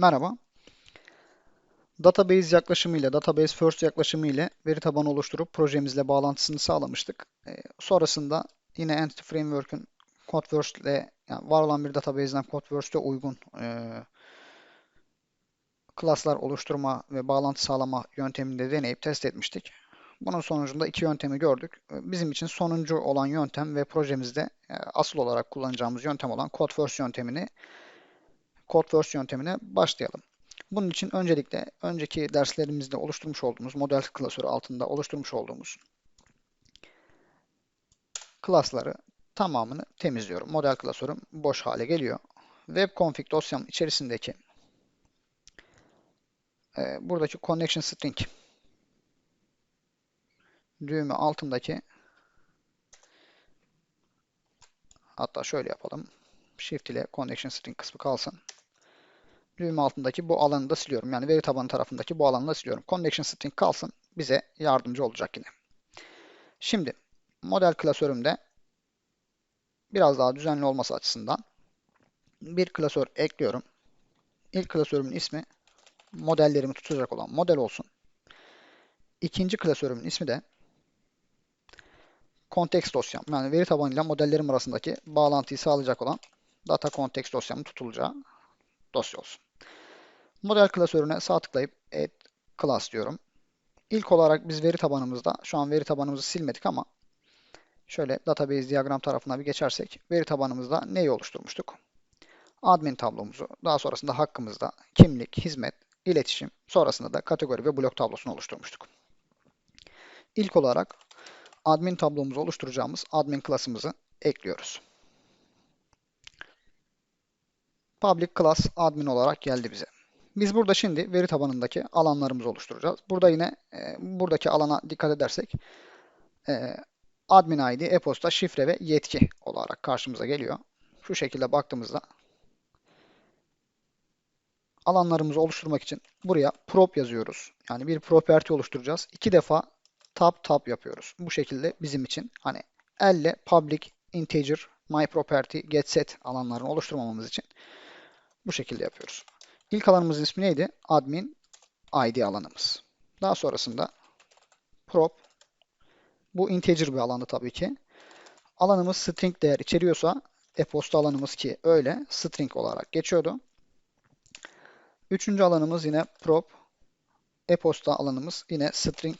Merhaba. Database yaklaşımıyla, Database First yaklaşımı ile veri tabanı oluşturup projemizle bağlantısını sağlamıştık. E, sonrasında yine Entity Framework'ün CodeFirst ile yani var olan bir database'den CodeFirst'e uygun e, klaslar oluşturma ve bağlantı sağlama yönteminde deneyip test etmiştik. Bunun sonucunda iki yöntemi gördük. E, bizim için sonuncu olan yöntem ve projemizde e, asıl olarak kullanacağımız yöntem olan CodeFirst yöntemini CodeFirst yöntemine başlayalım. Bunun için öncelikle önceki derslerimizde oluşturmuş olduğumuz model klasörü altında oluşturmuş olduğumuz klasları tamamını temizliyorum. Model klasörüm boş hale geliyor. Web config dosyam içerisindeki e, buradaki connection string düğümü altındaki hatta şöyle yapalım. Shift ile connection string kısmı kalsın düğüm altındaki bu alanı da siliyorum. Yani veri tabanı tarafındaki bu alanı da siliyorum. Connection string kalsın. Bize yardımcı olacak yine. Şimdi model klasörümde biraz daha düzenli olması açısından bir klasör ekliyorum. İlk klasörümün ismi modellerimi tutacak olan model olsun. İkinci klasörümün ismi de context dosyam. Yani veri tabanıyla modellerim arasındaki bağlantıyı sağlayacak olan data context dosyamın tutulacağı dosya olsun. Model klasörüne sağ tıklayıp Add Class diyorum. İlk olarak biz veri tabanımızda, şu an veri tabanımızı silmedik ama şöyle database diyagram tarafına bir geçersek veri tabanımızda neyi oluşturmuştuk? Admin tablomuzu, daha sonrasında hakkımızda kimlik, hizmet, iletişim, sonrasında da kategori ve blok tablosunu oluşturmuştuk. İlk olarak admin tablomuzu oluşturacağımız admin klasımızı ekliyoruz. Public class admin olarak geldi bize. Biz burada şimdi veri tabanındaki alanlarımızı oluşturacağız. Burada yine e, buradaki alana dikkat edersek e, admin ID, e-posta, şifre ve yetki olarak karşımıza geliyor. Şu şekilde baktığımızda alanlarımızı oluşturmak için buraya prop yazıyoruz. Yani bir property oluşturacağız. İki defa tab tab yapıyoruz. Bu şekilde bizim için hani elle public, integer, my property, get set alanlarını oluşturmamamız için bu şekilde yapıyoruz. İlk alanımızın ismi neydi? Admin ID alanımız. Daha sonrasında prop bu integer bir alandı tabii ki. Alanımız string değer içeriyorsa e-posta alanımız ki öyle string olarak geçiyordu. Üçüncü alanımız yine prop e-posta alanımız yine string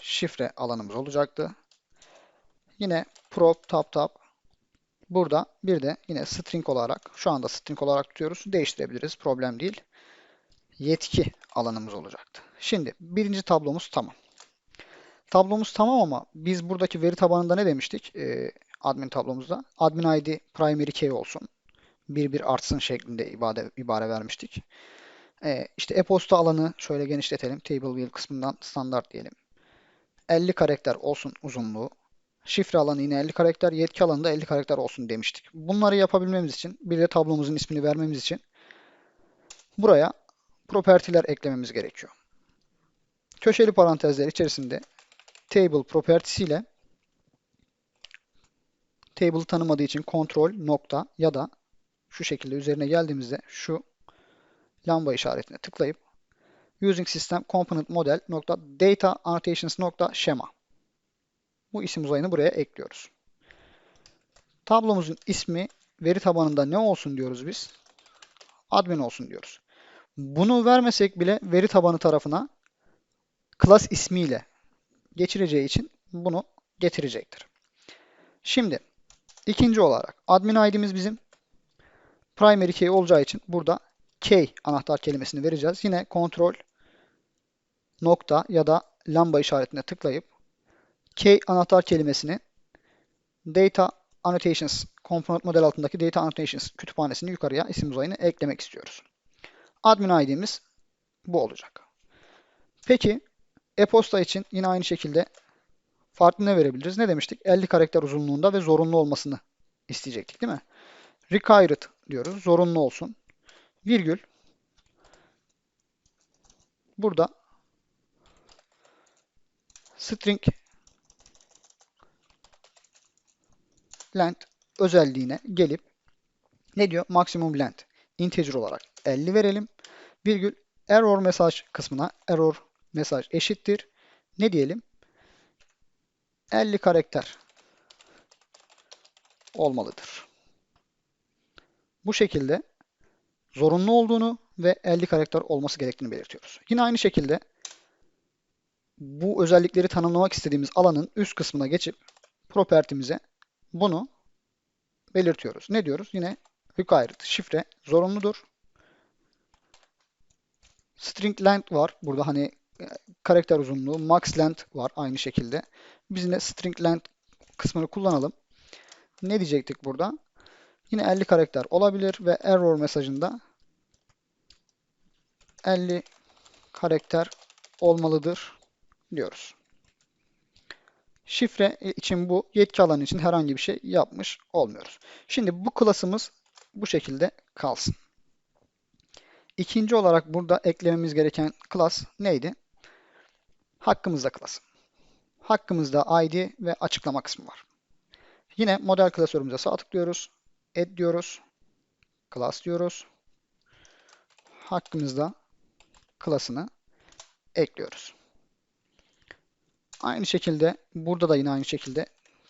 şifre alanımız olacaktı. Yine prop tab tab Burada bir de yine string olarak, şu anda string olarak tutuyoruz. Değiştirebiliriz. Problem değil. Yetki alanımız olacaktı. Şimdi birinci tablomuz tamam. Tablomuz tamam ama biz buradaki veri tabanında ne demiştik? Ee, admin tablomuzda. Admin ID primary key olsun. Bir bir artsın şeklinde ibare, ibare vermiştik. Ee, işte e-posta alanı şöyle genişletelim. Table view kısmından standart diyelim. 50 karakter olsun uzunluğu. Şifre alanı yine 50 karakter, yetki alanı da 50 karakter olsun demiştik. Bunları yapabilmemiz için, bir de tablomuzun ismini vermemiz için buraya propertiler eklememiz gerekiyor. Köşeli parantezler içerisinde table propertisi ile table tanımadığı için kontrol nokta ya da şu şekilde üzerine geldiğimizde şu lamba işaretine tıklayıp using system component model nokta data annotations nokta schema bu isim uzayını buraya ekliyoruz. Tablomuzun ismi veri tabanında ne olsun diyoruz biz? Admin olsun diyoruz. Bunu vermesek bile veri tabanı tarafına class ismiyle geçireceği için bunu getirecektir. Şimdi ikinci olarak admin ID'miz bizim primary key olacağı için burada key anahtar kelimesini vereceğiz. Yine kontrol nokta ya da lamba işaretine tıklayıp key anahtar kelimesini data annotations komponent model altındaki data annotations kütüphanesini yukarıya isim uzayını eklemek istiyoruz. Admin ID'miz bu olacak. Peki e-posta için yine aynı şekilde farklı ne verebiliriz? Ne demiştik? 50 karakter uzunluğunda ve zorunlu olmasını isteyecektik değil mi? Required diyoruz. Zorunlu olsun. Virgül. Burada string length özelliğine gelip ne diyor? Maksimum length. integer olarak 50 verelim. Virgül error mesaj kısmına error mesaj eşittir. Ne diyelim? 50 karakter olmalıdır. Bu şekilde zorunlu olduğunu ve 50 karakter olması gerektiğini belirtiyoruz. Yine aynı şekilde bu özellikleri tanımlamak istediğimiz alanın üst kısmına geçip propertimize bunu belirtiyoruz. Ne diyoruz? Yine required şifre zorunludur. String length var. Burada hani e, karakter uzunluğu, max length var aynı şekilde. Biz yine string length kısmını kullanalım. Ne diyecektik burada? Yine 50 karakter olabilir ve error mesajında 50 karakter olmalıdır diyoruz. Şifre için bu, yetki alanı için herhangi bir şey yapmış olmuyoruz. Şimdi bu klasımız bu şekilde kalsın. İkinci olarak burada eklememiz gereken klas neydi? Hakkımızda klas. Hakkımızda ID ve açıklama kısmı var. Yine model klasörümüze sağ tıklıyoruz. Add diyoruz. Class diyoruz. Hakkımızda klasını ekliyoruz. Aynı şekilde burada da yine aynı şekilde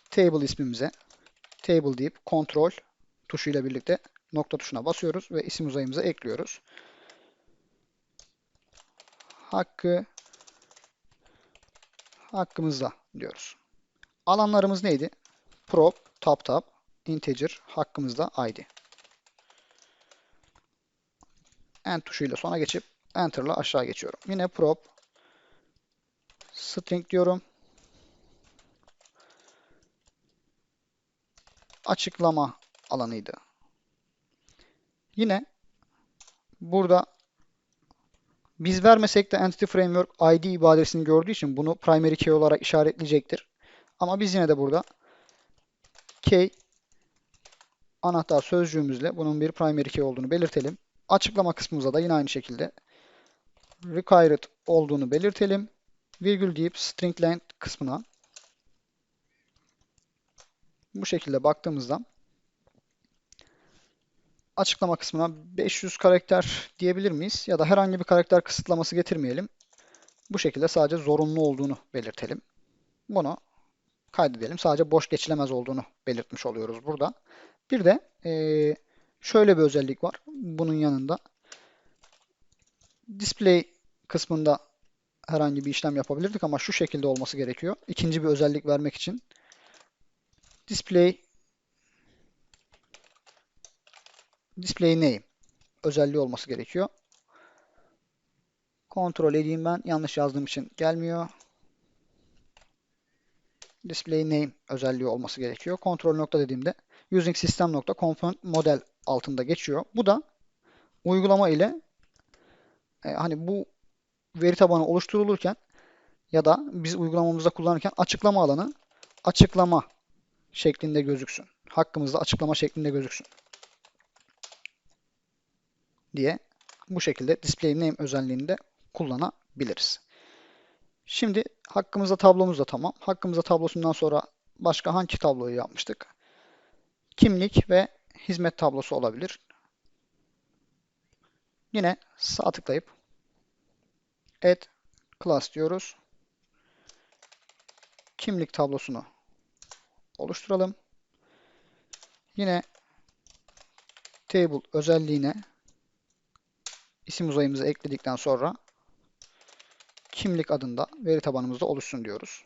table ismimize table deyip kontrol tuşuyla birlikte nokta tuşuna basıyoruz ve isim uzayımıza ekliyoruz. Hakkı hakkımızda diyoruz. Alanlarımız neydi? Prop, tab tab, integer, hakkımızda id. End tuşuyla sona geçip Enter'la aşağı geçiyorum. Yine prop string diyorum. Açıklama alanıydı. Yine burada biz vermesek de Entity Framework ID ibadesini gördüğü için bunu primary key olarak işaretleyecektir. Ama biz yine de burada key anahtar sözcüğümüzle bunun bir primary key olduğunu belirtelim. Açıklama kısmımıza da yine aynı şekilde required olduğunu belirtelim. Virgül deyip string length kısmına bu şekilde baktığımızda açıklama kısmına 500 karakter diyebilir miyiz? Ya da herhangi bir karakter kısıtlaması getirmeyelim. Bu şekilde sadece zorunlu olduğunu belirtelim. Bunu kaydedelim. Sadece boş geçilemez olduğunu belirtmiş oluyoruz burada. Bir de ee, şöyle bir özellik var. Bunun yanında display kısmında herhangi bir işlem yapabilirdik ama şu şekilde olması gerekiyor. İkinci bir özellik vermek için display display name özelliği olması gerekiyor. Kontrol edeyim ben. Yanlış yazdığım için gelmiyor. Display name özelliği olması gerekiyor. Kontrol nokta dediğimde using system nokta component model altında geçiyor. Bu da uygulama ile e, hani bu veri tabanı oluşturulurken ya da biz uygulamamızda kullanırken açıklama alanı açıklama şeklinde gözüksün. Hakkımızda açıklama şeklinde gözüksün. Diye bu şekilde display name özelliğini de kullanabiliriz. Şimdi hakkımızda tablomuz da tamam. Hakkımızda tablosundan sonra başka hangi tabloyu yapmıştık? Kimlik ve hizmet tablosu olabilir. Yine sağ tıklayıp add class diyoruz. Kimlik tablosunu oluşturalım. Yine table özelliğine isim uzayımızı ekledikten sonra kimlik adında veri tabanımızda oluşsun diyoruz.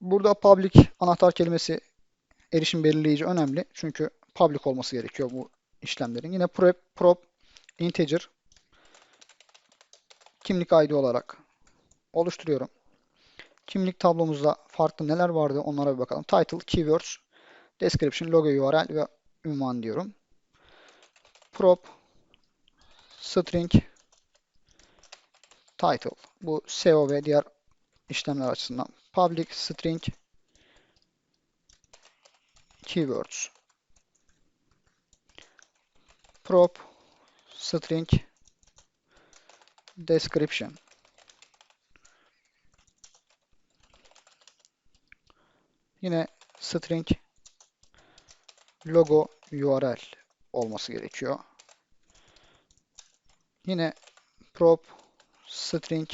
Burada public anahtar kelimesi erişim belirleyici önemli. Çünkü public olması gerekiyor bu işlemlerin. Yine prop, integer kimlik ID olarak oluşturuyorum. Kimlik tablomuzda farklı neler vardı onlara bir bakalım. Title, keywords, description, logo URL ve ünvan diyorum. Prop, string, title. Bu SEO ve diğer işlemler açısından. Public, string, keywords. Prop, string, description. Yine string logo URL olması gerekiyor. Yine prop string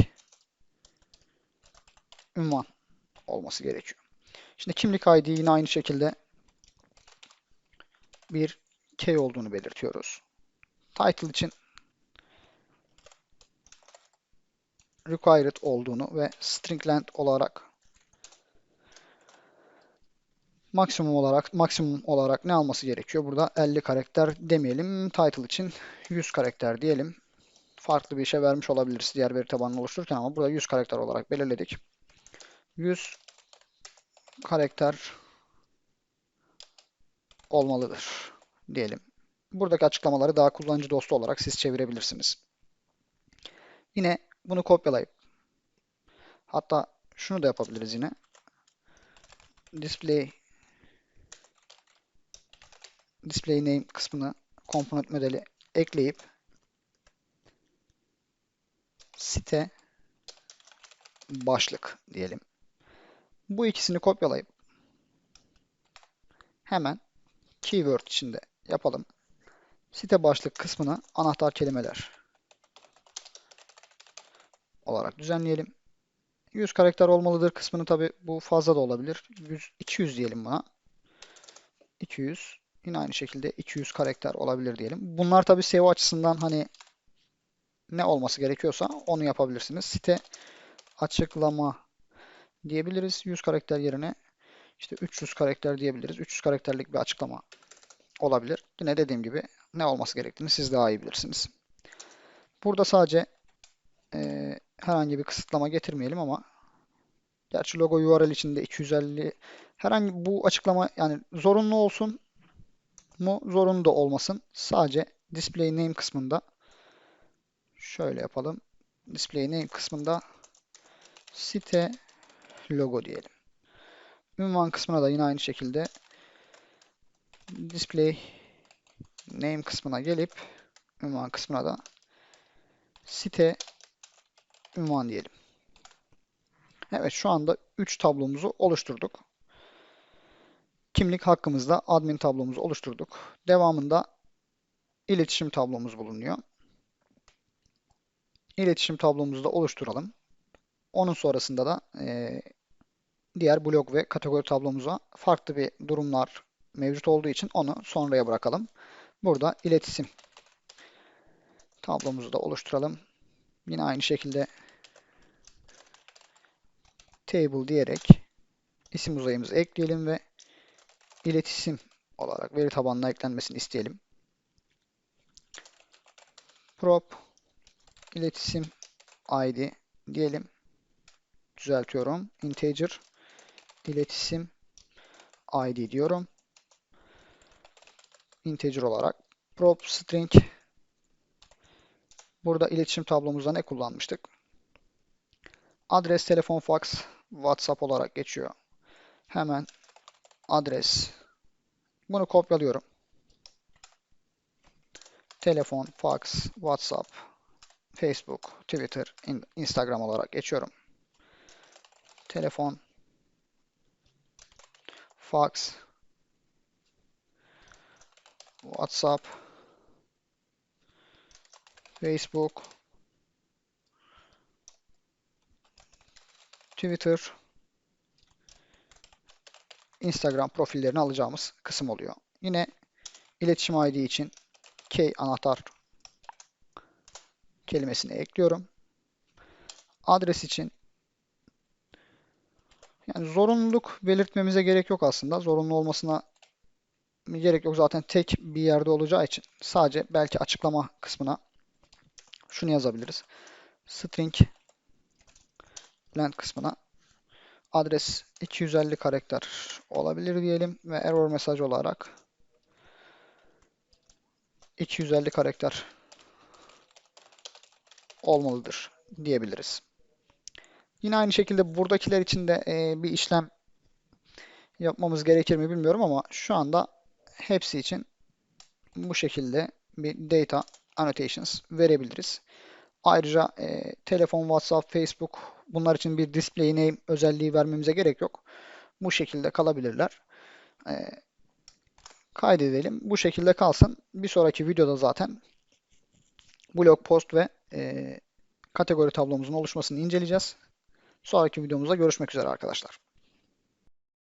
ünvan olması gerekiyor. Şimdi kimlik ID yine aynı şekilde bir key olduğunu belirtiyoruz. Title için required olduğunu ve string length olarak maksimum olarak maksimum olarak ne alması gerekiyor? Burada 50 karakter demeyelim. Title için 100 karakter diyelim. Farklı bir işe vermiş olabiliriz diğer veri tabanını oluştururken ama burada 100 karakter olarak belirledik. 100 karakter olmalıdır diyelim. Buradaki açıklamaları daha kullanıcı dostu olarak siz çevirebilirsiniz. Yine bunu kopyalayıp hatta şunu da yapabiliriz yine. Display display name kısmını component modeli ekleyip site başlık diyelim. Bu ikisini kopyalayıp hemen keyword içinde yapalım. Site başlık kısmını anahtar kelimeler olarak düzenleyelim. 100 karakter olmalıdır kısmını tabi bu fazla da olabilir. 100, 200 diyelim buna. 200 yine aynı şekilde 200 karakter olabilir diyelim. Bunlar tabi SEO açısından hani ne olması gerekiyorsa onu yapabilirsiniz. Site açıklama diyebiliriz. 100 karakter yerine işte 300 karakter diyebiliriz. 300 karakterlik bir açıklama olabilir. Yine dediğim gibi ne olması gerektiğini siz daha iyi bilirsiniz. Burada sadece e, herhangi bir kısıtlama getirmeyelim ama gerçi logo URL içinde 250 herhangi bu açıklama yani zorunlu olsun mu zorunlu da olmasın. Sadece display name kısmında şöyle yapalım. Display name kısmında site logo diyelim. Ünvan kısmına da yine aynı şekilde display name kısmına gelip ünvan kısmına da site ünvan diyelim. Evet şu anda 3 tablomuzu oluşturduk. Kimlik hakkımızda admin tablomuzu oluşturduk. Devamında iletişim tablomuz bulunuyor. İletişim tablomuzu da oluşturalım. Onun sonrasında da e, diğer blok ve kategori tablomuza farklı bir durumlar mevcut olduğu için onu sonraya bırakalım. Burada iletişim tablomuzu da oluşturalım. Yine aynı şekilde table diyerek isim uzayımızı ekleyelim ve iletişim olarak veri tabanına eklenmesini isteyelim. Prop iletişim ID diyelim. Düzeltiyorum. Integer iletişim ID diyorum. Integer olarak prop string burada iletişim tablomuzda ne kullanmıştık? Adres, telefon, fax, WhatsApp olarak geçiyor. Hemen adres bunu kopyalıyorum. Telefon, fax, WhatsApp, Facebook, Twitter, Instagram olarak geçiyorum. Telefon, fax, WhatsApp, Facebook, Twitter, Instagram profillerini alacağımız kısım oluyor. Yine iletişim ID için key anahtar kelimesini ekliyorum. Adres için yani zorunluluk belirtmemize gerek yok aslında. Zorunlu olmasına gerek yok. Zaten tek bir yerde olacağı için sadece belki açıklama kısmına şunu yazabiliriz. String length kısmına adres 250 karakter olabilir diyelim ve error mesaj olarak 250 karakter olmalıdır diyebiliriz. Yine aynı şekilde buradakiler için de e, bir işlem yapmamız gerekir mi bilmiyorum ama şu anda hepsi için bu şekilde bir data annotations verebiliriz. Ayrıca e, telefon, WhatsApp, Facebook bunlar için bir display name özelliği vermemize gerek yok. Bu şekilde kalabilirler. E, Kaydedelim. Bu şekilde kalsın. Bir sonraki videoda zaten blog post ve e, kategori tablomuzun oluşmasını inceleyeceğiz. Sonraki videomuzda görüşmek üzere arkadaşlar.